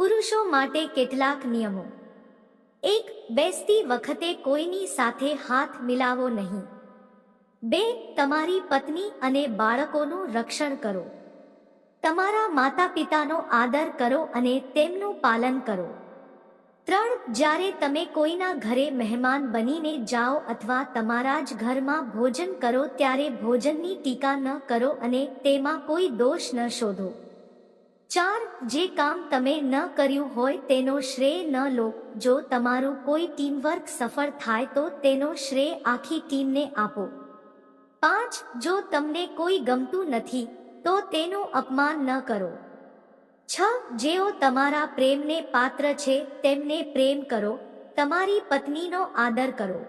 પુરુષો માટે કેટલાક નિયમો. એક, બેસતી વખતે કોઈની સાથે હાથ મિલાવો નહીં. બે, તમારી પત્ની અને બાળકોનું રક્ષણ કરો. તમારા માતા પિતાનો આદર કરો અને તેમનું પાલન કરો. ત્રણ, જ્યારે તમે કોઈના ઘરે મહેમાન બનીને જાઓ અથવા તમારા જ ઘરમાં ભોજન કરો, ત્યારે ભોજનની ટીકા ન કરો અને તેમાં કોઈ દોષ ન શોધો. ચાર જે કામ તમે ન કર્યું હોય તેનો શ્રેય ન લો. જો તમારું કોઈ ટીમવર્ક સફળ થાય તો તેનો શ્રેય આખી ટીમને આપો. પાંચ, જો તમને કોઈ ગમતું નથી, તો તેનું અપમાન ન કરો. છ, જેઓ તમારા પ્રેમને પાત્ર છે, તેમને પ્રેમ કરો, તમારી પત્નીનો આદર કરો.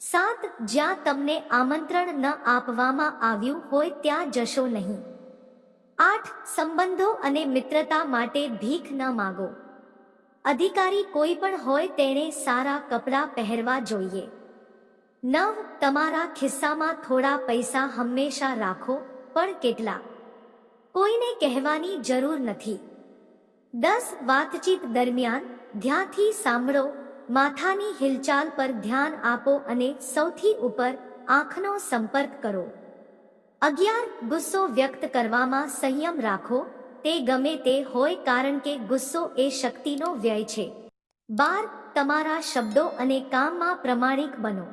સાત, જ્યાં તમને આમંત્રણ ન આપવામાં આવ્યું હોય ત્યાં જશો નહીં. આઠ સંબંધો અને મિત્રતા માટે ભીખ ન માગો. અધિકારી કોઈ પણ હોય તેણે સારા કપડાં પહેરવા જોઈએ. નવ, તમારા ખિસ્સામાં થોડા પૈસા હંમેશા રાખો, પણ કેટલા? કોઈને કહેવાની જરૂર નથી. દસ, વાતચીત દરમિયાન ધ્યાનથી સાંભળો, માથાની હિલચાલ પર ધ્યાન આપો અને સૌથી ઉપર આંખનો સંપર્ક કરો. અગિયાર ગુસ્સો વ્યક્ત કરવામાં સંયમ રાખો, તે ગમે તે હોય કારણ કે ગુસ્સો એ શક્તિનો વ્યય છે. બાર, તમારા શબ્દો અને કામમાં પ્રમાણિક બનો.